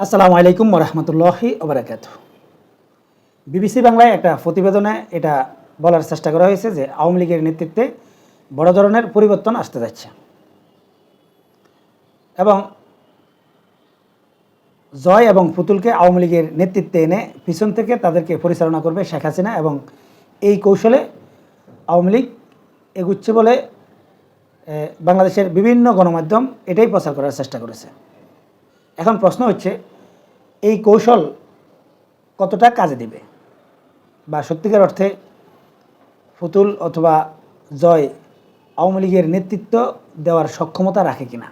আসসালামু আলাইকুম রহমতুল্লাহি ওবরাকাত বিবিসি বাংলায় একটা প্রতিবেদনে এটা বলার চেষ্টা করা হয়েছে যে আওয়ামী লীগের নেতৃত্বে বড় ধরনের পরিবর্তন আসতে যাচ্ছে। এবং জয় এবং পুতুলকে আওয়ামী লীগের নেতৃত্বে এনে পিছন থেকে তাদেরকে পরিচালনা করবে শেখ হাসিনা এবং এই কৌশলে আওয়ামী লীগ এগুচ্ছে বলে বাংলাদেশের বিভিন্ন গণমাধ্যম এটাই প্রচার করার চেষ্টা করেছে। এখন প্রশ্ন হচ্ছে, এই কৌশল কতটা কাজে দেবে? বা সত্যিকার অর্থে ফুতুল অথবা জয় আওয়ামী লীগের নেতৃত্ব দেওয়ার সক্ষমতা রাখে কিনা?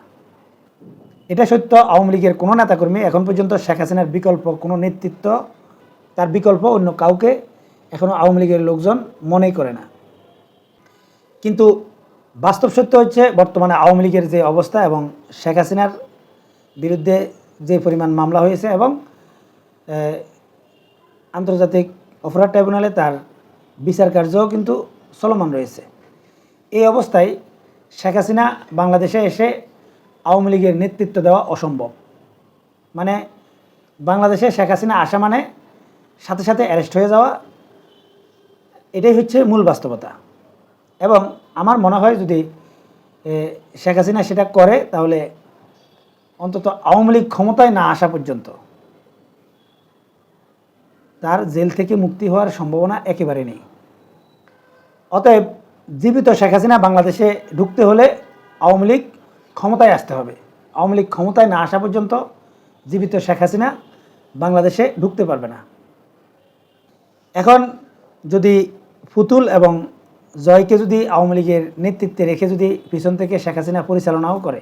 এটা সত্য, আওয়ামী লীগের কোনো নেতাকর্মী এখন পর্যন্ত শেখ হাসিনার বিকল্প কোনো নেতৃত্ব, তার বিকল্প অন্য কাউকে এখনও আওয়ামী লীগের লোকজন মনেই করে না। কিন্তু বাস্তব সত্য হচ্ছে, বর্তমানে আওয়ামী লীগের যে অবস্থা এবং শেখ হাসিনার বিরুদ্ধে যে পরিমাণ মামলা হয়েছে এবং আন্তর্জাতিক অপরাধ ট্রাইব্যুনালে তার বিচার কার্যও কিন্তু চলমান রয়েছে। এই অবস্থায় শেখ হাসিনা বাংলাদেশে এসে আওয়ামী লীগের নেতৃত্ব দেওয়া অসম্ভব। মানে বাংলাদেশে শেখ হাসিনা আসা মানে সাথে সাথে অ্যারেস্ট হয়ে যাওয়া, এটাই হচ্ছে মূল বাস্তবতা। এবং আমার মনে হয় যদি শেখ হাসিনা সেটা করে তাহলে অন্তত আওয়ামী লীগ ক্ষমতায় না আসা পর্যন্ত তার জেল থেকে মুক্তি হওয়ার সম্ভাবনা একেবারে নেই। অতএব জীবিত শেখ হাসিনা বাংলাদেশে ঢুকতে হলে আওয়ামী লীগ ক্ষমতায় আসতে হবে। আওয়ামী লীগ ক্ষমতায় না আসা পর্যন্ত জীবিত শেখ হাসিনা বাংলাদেশে ঢুকতে পারবে না। এখন যদি ফুতুল এবং জয়কে যদি আওয়ামী লীগের নেতৃত্বে রেখে যদি পিছন থেকে শেখ হাসিনা পরিচালনাও করে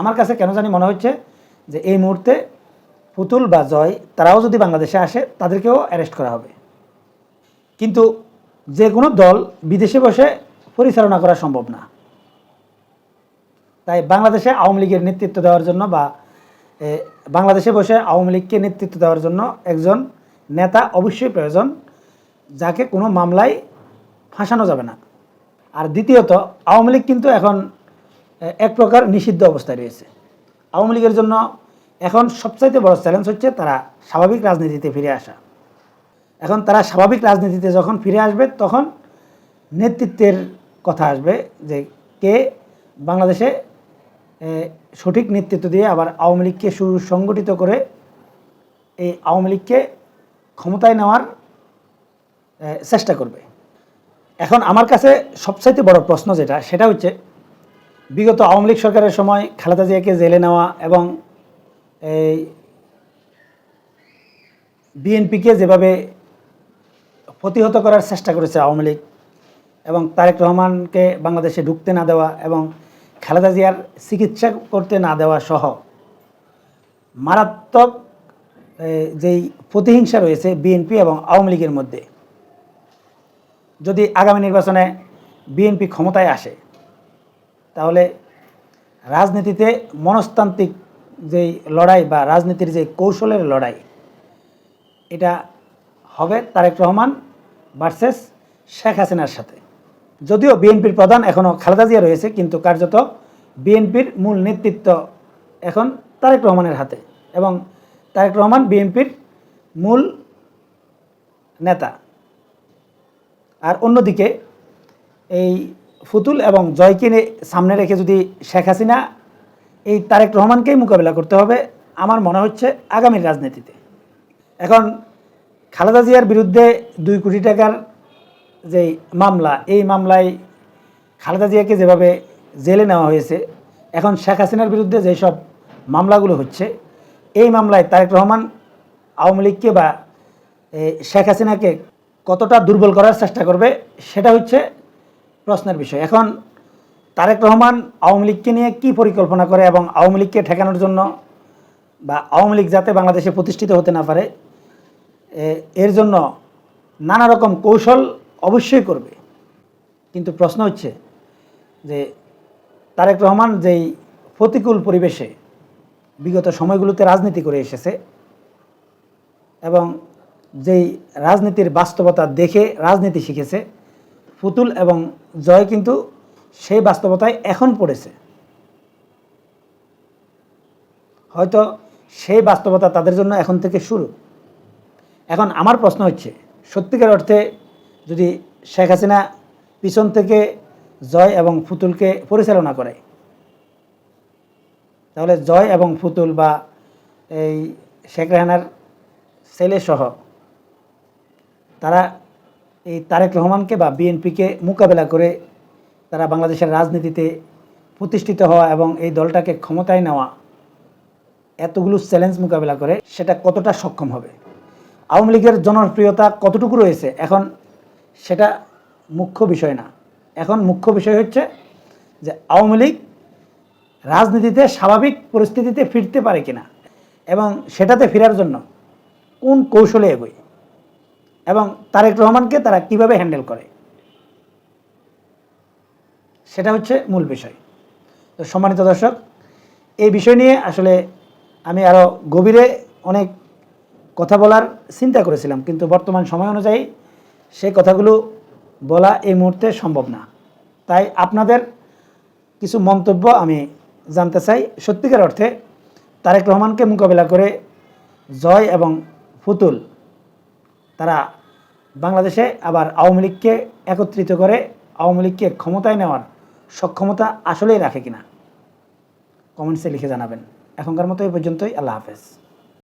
আমার কাছে কেন জানি মনে হচ্ছে যে এই মুহূর্তে পুতুল বা জয় তারাও যদি বাংলাদেশে আসে, তাদেরকেও অ্যারেস্ট করা হবে। কিন্তু যে কোনো দল বিদেশে বসে পরিচালনা করা সম্ভব না। তাই বাংলাদেশে আওয়ামী লীগের নেতৃত্ব দেওয়ার জন্য বা বাংলাদেশে বসে আওয়ামী লীগকে নেতৃত্ব দেওয়ার জন্য একজন নেতা অবশ্যই প্রয়োজন, যাকে কোনো মামলায় ফাঁসানো যাবে না। আর দ্বিতীয়ত, আওয়ামী লীগ কিন্তু এখন এক প্রকার নিষিদ্ধ অবস্থায় রয়েছে। আওয়ামী লীগের জন্য এখন সবচাইতে বড় চ্যালেঞ্জ হচ্ছে তারা স্বাভাবিক রাজনীতিতে ফিরে আসা। এখন তারা স্বাভাবিক রাজনীতিতে যখন ফিরে আসবে, তখন নেতৃত্বের কথা আসবে যে কে বাংলাদেশে সঠিক নেতৃত্ব দিয়ে আবার আওয়ামী লীগকে সুসংগঠিত করে এই আওয়ামী লীগকে ক্ষমতায় নেওয়ার চেষ্টা করবে। এখন আমার কাছে সবচাইতে বড় প্রশ্ন যেটা, সেটা হচ্ছে বিগত আওয়ামী লীগ সরকারের সময় খালেদা জিয়াকে জেলে নেওয়া এবং এই বিএনপিকে যেভাবে প্রতিহত করার চেষ্টা করেছে আওয়ামী লীগ এবং তারেক রহমানকে বাংলাদেশে ঢুকতে না দেওয়া এবং খালেদা জিয়ার চিকিৎসা করতে না দেওয়া সহ মারাত্মক যেই প্রতিহিংসা রয়েছে বিএনপি এবং আওয়ামী লীগের মধ্যে, যদি আগামী নির্বাচনে বিএনপি ক্ষমতায় আসে তাহলে রাজনীতিতে মনস্তান্ত্রিক যেই লড়াই বা রাজনীতির যে কৌশলের লড়াই, এটা হবে তারেক রহমান ভার্সেস শেখ হাসিনার সাথে। যদিও বিএনপির প্রধান এখনও খালেদা জিয়া রয়েছে, কিন্তু কার্যত বিএনপির মূল নেতৃত্ব এখন তারেক রহমানের হাতে এবং তারেক রহমান বিএনপির মূল নেতা। আর অন্যদিকে এই ফুতুল এবং জয়কে সামনে রেখে যদি শেখ হাসিনা, এই তারেক রহমানকেই মোকাবিলা করতে হবে, আমার মনে হচ্ছে আগামীর রাজনীতিতে। এখন খালেদা জিয়ার বিরুদ্ধে দুই কোটি টাকার যে মামলা, এই মামলায় খালেদা জিয়াকে যেভাবে জেলে নেওয়া হয়েছে, এখন শেখ হাসিনার বিরুদ্ধে যেসব মামলাগুলো হচ্ছে, এই মামলায় তারেক রহমান আওয়ামী লীগকে বা শেখ হাসিনাকে কতটা দুর্বল করার চেষ্টা করবে, সেটা হচ্ছে প্রশ্নের বিষয়। এখন তারেক রহমান আওয়ামী লীগকে নিয়ে কী পরিকল্পনা করে এবং আওয়ামী লীগকে ঠেকানোর জন্য বা আওয়ামী লীগ যাতে বাংলাদেশে প্রতিষ্ঠিত হতে না পারে এর জন্য নানা রকম কৌশল অবশ্যই করবে। কিন্তু প্রশ্ন হচ্ছে যে তারেক রহমান যেই প্রতিকূল পরিবেশে বিগত সময়গুলোতে রাজনীতি করে এসেছে এবং যেই রাজনীতির বাস্তবতা দেখে রাজনীতি শিখেছে ফুতুল এবং জয় কিন্তু সেই বাস্তবতায় এখন পড়েছে। হয়তো সেই বাস্তবতা তাদের জন্য এখন থেকে শুরু। এখন আমার প্রশ্ন হচ্ছে, সত্যিকার অর্থে যদি শেখ হাসিনা পিছন থেকে জয় এবং ফুতুলকে পরিচালনা করে, তাহলে জয় এবং ফুতুল বা এই শেখ রেহানার ছেলেসহ তারা এই তারেক রহমানকে বা বিএনপিকে মোকাবেলা করে তারা বাংলাদেশের রাজনীতিতে প্রতিষ্ঠিত হওয়া এবং এই দলটাকে ক্ষমতায় নেওয়া, এতগুলো চ্যালেঞ্জ মোকাবেলা করে, সেটা কতটা সক্ষম হবে? আওয়ামী লীগের জনপ্রিয়তা কতটুকু রয়েছে? এখন সেটা মুখ্য বিষয় না। এখন মুখ্য বিষয় হচ্ছে যে আওয়ামী লীগ রাজনীতিতে স্বাভাবিক পরিস্থিতিতে ফিরতে পারে কিনা এবং সেটাতে ফেরার জন্য কোন কৌশলে এগোয়? এবং তারেক রহমানকে তারা কীভাবে হ্যান্ডেল করে? সেটা হচ্ছে মূল বিষয়। তো সম্মানিত দর্শক, এই বিষয় নিয়ে আসলে আমি আরও গভীরে অনেক কথা বলার চিন্তা করেছিলাম, কিন্তু বর্তমান সময় অনুযায়ী সেই কথাগুলো বলা এই মুহূর্তে সম্ভব না। তাই আপনাদের কিছু মন্তব্য আমি জানতে চাই। সত্যিকার অর্থে তারেক রহমানকে মোকাবেলা করে জয় এবং ফুতুল তারা বাংলাদেশে আবার আওয়ামী লীগকে একত্রিত করে আওয়ামী লীগকে ক্ষমতায় নেওয়ার সক্ষমতা আসলেই রাখে কিনা? কমেন্টসে লিখে জানাবেন। এখনকার মতো এই পর্যন্তই। আল্লাহ হাফেজ।